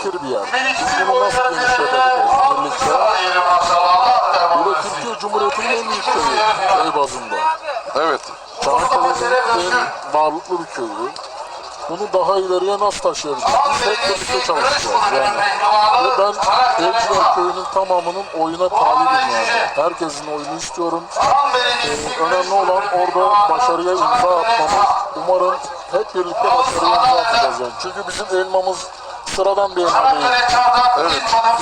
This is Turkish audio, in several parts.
fakir bir yer. Biz bunu nasıl genişletebiliriz birlikte? Da Türkiye Cumhuriyeti'nin en büyük köyü, köy bazında. Evet. Çanakkale'nin en varlıklı bir köyü. Bunu daha ileriye nasıl taşıyabiliriz? Biz hep birlikte çalışacağız yani. Ve ben Evciler Köyü'nün tamamının oyuna talibim yani. Herkesin oyunu istiyorum. Ee, önemli olan orada başarıya imza atmamız. Umarım hep birlikte başarıya imza atacağız yani. Çünkü bizim elmamız sıradan bir değil. Evet.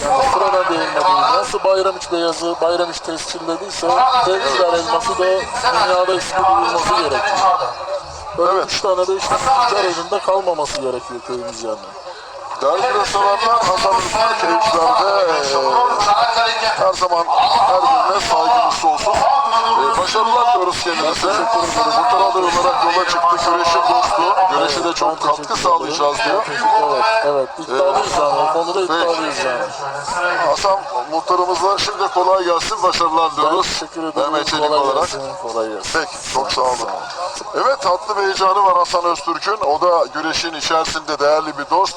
Yani sıradan bir elma değil. Nasıl Bayramiç beyazı, Bayramiç tescillediyse Evciler elması da dünyada ismi duyulması gerekiyor. Böyle Evet. üç tane beş tane tüccar elinde kalmaması gerekiyor köyümüz yani. Değerli restoranlar Hasan Rıfkı e, her zaman her birine saygımız sonsuz. E, başarılar diliyoruz kendinize. Muhtar aday olarak yola çıktı. Güreşin dostu. Güreşe de çok katkı sağlayacağız diyor. Evet, evet. İddialıyız yani. O konuda iddialıyız yani. Hasan muhtarımıza şimdi kolay gelsin. Başarılar diliyoruz. teşekkür ederim. Mehmet Çelik Kolay olarak. gelsin, Kolay gelsin. Peki çok sağ olun. Evet tatlı bir heyecanı var Hasan Öztürk'ün. O da güreşin içerisinde değerli bir dost.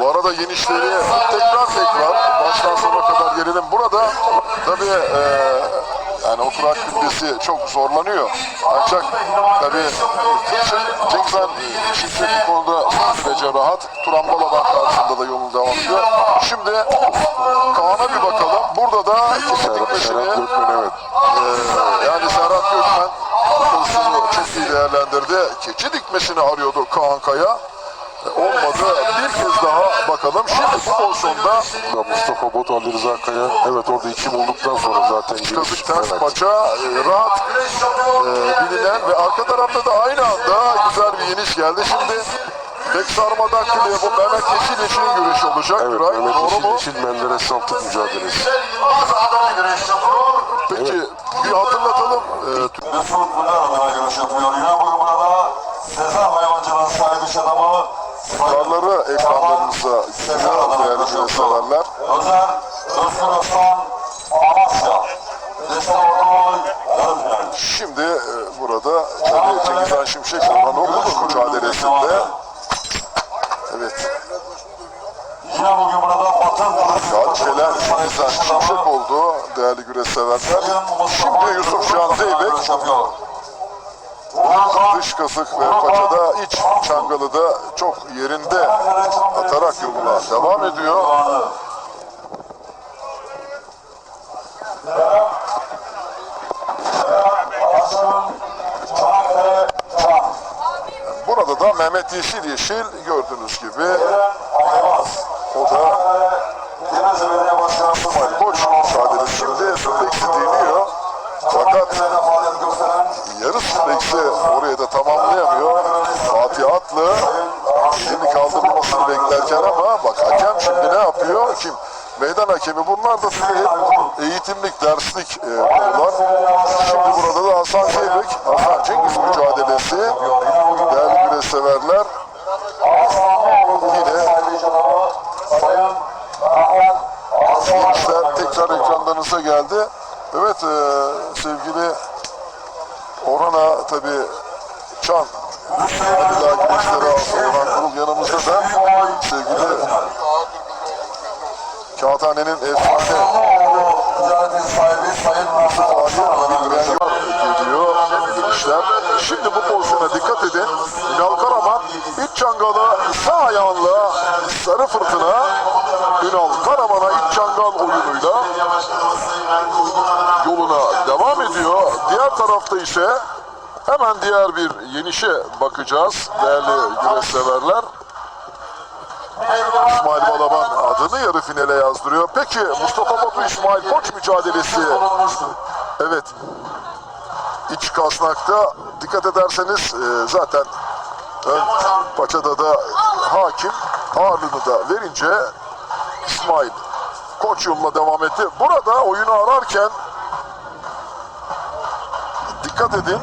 Bu arada yenişleri tekrar tekrar baştan sona kadar gelelim. Burada tabii e, yani oturak kütlesi çok zorlanıyor. Ancak tabii Cengiz Han Şimşek bu konuda son derece rahat. Turan Balaban karşısında da yolunu devam ediyor. Şimdi Kaan'a bir bakalım. Burada da kesinlik peşini evet. Ee, yani Serhat Gökmen pozisyonu çok iyi değerlendirdi. Keçi dikmesini arıyordu Kaan Kaya. E, Olmadı. Bir kez daha bakalım. Şimdi bu pozisyonda Mustafa Bot Ali Rıza Kaya. Evet orada iki bulduktan sonra zaten kazık ters Evet. paça e, rahat e, bilinen ve arka tarafta da aynı anda güzel bir yeniş geldi. Şimdi tek sarmadan kılıyor. Bu Mehmet Yeşil Yeşil'in güreşi olacak. Evet Güray, Mehmet doğru Yeşil? Yeşil Menderes Saltık mücadelesi. Peki bir hatırlatalım. E, Mesut Güler adına görüş yapıyor. Yine burada Sezer Hayvancılığın sahibi iş adamı Karları ekranlarımıza güzel değerli severler. Özer Özgür Özkan Amasya. Şimdi e, burada tabii Cengiz Han Şimşek Orhanoğlu'nun mücadelesinde evet Yine bugün burada Batın galip gelen Cengiz Han Şimşek oldu değerli güreş severler. Şimdi Yusuf Can Zeybek. Dış kasık ve paçada iç çangalı da çok yerinde atarak yoluna devam ediyor. Burada da Mehmet Yeşil Yeşil gördüğünüz gibi gösteren yarı Süpeks'i oraya da tamamlayamıyor. Fatih Atlı elini kaldırmasını beklerken ama bak hakem şimdi ne yapıyor? Kim? Meydan hakemi bunlar da hep eğitimlik, derslik e, konular. Şimdi burada da Hasan Zeybek, Hasan Cengiz mücadelesi. Değerli güreş severler. Yine gençler tekrar ekranlarınıza geldi. Evet e, sevgili tabi Çan güneşlere alsın Orhan Kurul yanımızda da sevgili Kağıthane'nin efsane Mesut Ali geliyor girişler. Şimdi bu pozisyona dikkat edin. Ünal Karaman iç çangalı sağ ayağıyla sarı fırtına Ünal Karaman'a iç çangal oyunuyla yoluna devam ediyor. Diğer tarafta ise hemen diğer bir yenişe bakacağız değerli güreş severler. İsmail Balaban adını yarı finale yazdırıyor. Peki Mustafa Batu İsmail Koç mücadelesi Evet. İç kasnakta dikkat ederseniz e, zaten ön paçada da hakim ağırlığını da verince İsmail koç yoluna devam etti. Burada oyunu ararken dikkat edin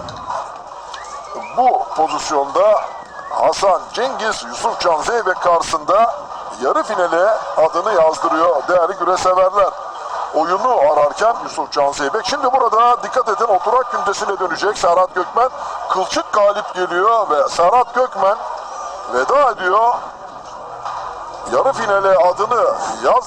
bu pozisyonda Hasan Cengiz Yusuf Can Zeybek karşısında yarı finale adını yazdırıyor değerli güreş severler. Oyunu ararken Yusuf Can Zeybek. Şimdi burada dikkat edin oturak kündesine dönecek Serhat Gökmen. Kılçık galip geliyor ve Serhat Gökmen veda ediyor. yarı finale adını yazdı.